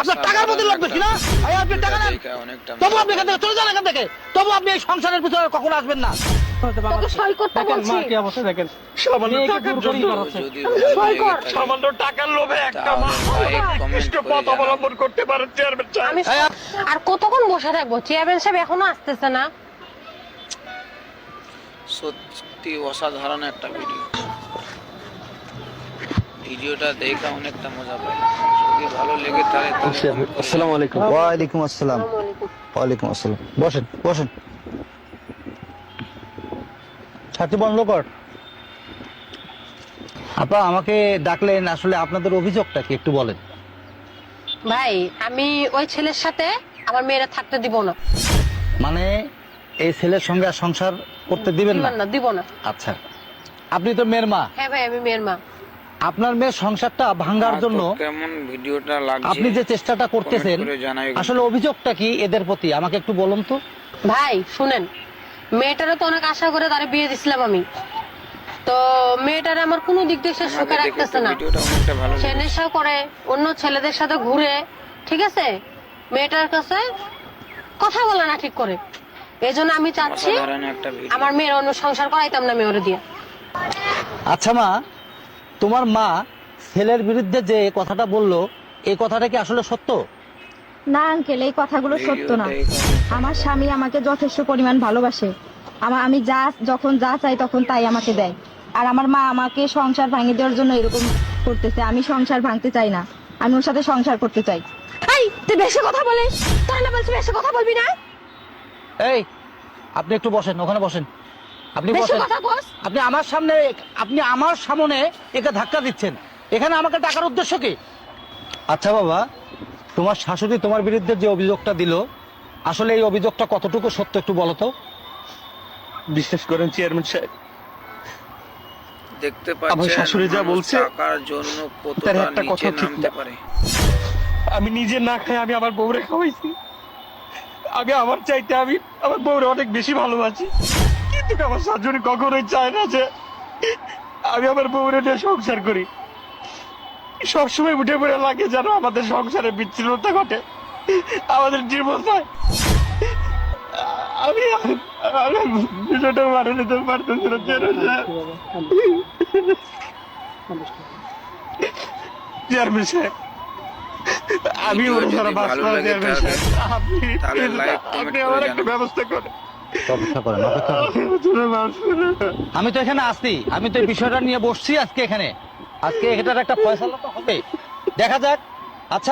আপনার টাকার মধ্যে লোক বেশি না? এই আপনি টাকা নেন। তবু আপনি এখান থেকে চলে যান এখান থেকে। তবু আপনি এই সংসারের পিছনে কখনো আসবেন না। আর কতক্ষণ বসে থাকব? চেয়ারম্যান সাহেব এখনও আসতেছে না। সত্যি অসাধারণ একটা ভিডিও ভিডিওটা দেখা অনেকটা মজা পাই যদি ভালো লেগে থাকে তাহলে comment করে আসসালামু আলাইকুম। আসসালাম। আসসালামু ওয়ালাইকুম আসসালাম। বসেন বসেন। ছাতি বন্ধ কর। আপা আমাকে ডাকলেন আসলে আপনাদের অভিযোগটা কি একটু বলেন। ভাই আমি ওই ছেলের সাথে আমার মেয়েরা থাকতে দিব না। মানে এই ছেলের সঙ্গে আর সংসার করতে দিবেন না? দিবেন না দিব না। আচ্ছা। আপনি তো মেয়ের মা। হ্যাঁ ভাই আমি মেয়ের মা। আপনার মেয়ের সংসারটা ভাঙ্গার আর জন্য কেমন ভিডিওটা লাগছে আপনি যে চেষ্টাটা করতেছেন। আসলে অভিযোগটা কি এদের প্রতি? আমাকে একটু বলুন তো। ভাই শুনেন মেয়েটারও তো অনেক আশা করে তারে বিয়ে দিছিলাম আমি। তো মেয়েটার আমার কোনো দিক দিয়ে সে সুখে রাখতেছে না। ভিডিওটা সে। নেশা করে অন্য ছেলেদের সাথে ঘুরে ঠিক আছে? মেয়েটার কাছে কথা বলে না ঠিক করে। এই জন্য আমি চাচ্ছি আমার মেয়ের অন্য সংসার করাইতাম না মেয়ের দিয়ে। আচ্ছা মা তোমার মা ছেলের বিরুদ্ধে যে কথাটা বলল এই কথাটা কি আসলে সত্য? না আঙ্কেল এই কথাগুলো সত্য না। আমার স্বামী আমাকে যথেষ্ট পরিমাণ ভালোবাসে। আমার আমি যা যখন যা চাই তখন তাই আমাকে দেয়। আর আমার মা আমাকে সংসার ভাঙিয়ে দেওয়ার জন্য এরকম করতেছে। আমি সংসার ভাঙতে চাই না। আমি ওর সাথে সংসার করতে চাই। এই তুই বেশি কথা বলিস। তোর না বলছি বেশি কথা বলবি না? এই আপনি একটু বসেন ওখানে বসেন। আপনি আপনি আমার সামনে আপনি আমার সামনে একে ধাক্কা দিচ্ছেন। এখানে আমাকে টাকার উদ্দেশ্য কি? আচ্ছা বাবা তোমার শাশুড়ি তোমার বিরুদ্ধে যে অভিযোগটা দিল আসলে এই অভিযোগটা কতটুকু সত্য একটু বলো তো? বিশ্বাস করেন চেয়ারম্যান সাহেব। দেখতে আমার পাচ্ছেন শাশুড়ি যা বলছে, টাকার জন্য কতটা একটা নিচে কথা ঠিক নামতে না। পারে। আমি নিজে না খাই আমি আমার বউরে খাওয়াইছি। আমি আমার চাইতে আমি আমার বউরে অনেক বেশি ভালোবাসি। কিন্তু আমার শাশুড়ি কখনোই চায় না যে আমি আমার বউরে নিয়ে সংসার করি। সবসময় উঠে পড়ে লাগে যেন আমাদের সংসারে বিচ্ছিন্নতা ঘটে। আমাদের জীবন হয়। আমি বিষয়টা মানে নিতে পারতেছি না চেয়ারম্যান সাহেব আমি ওর না। আপনি আমার একটা ব্যবস্থা করেন। আমি তো এখানে আসছি আমি তো এই বিষয়টা নিয়ে বসছি আজকে এখানে। আজকে এটার একটা ফয়সালা তো হবে দেখা যাক আচ্ছা।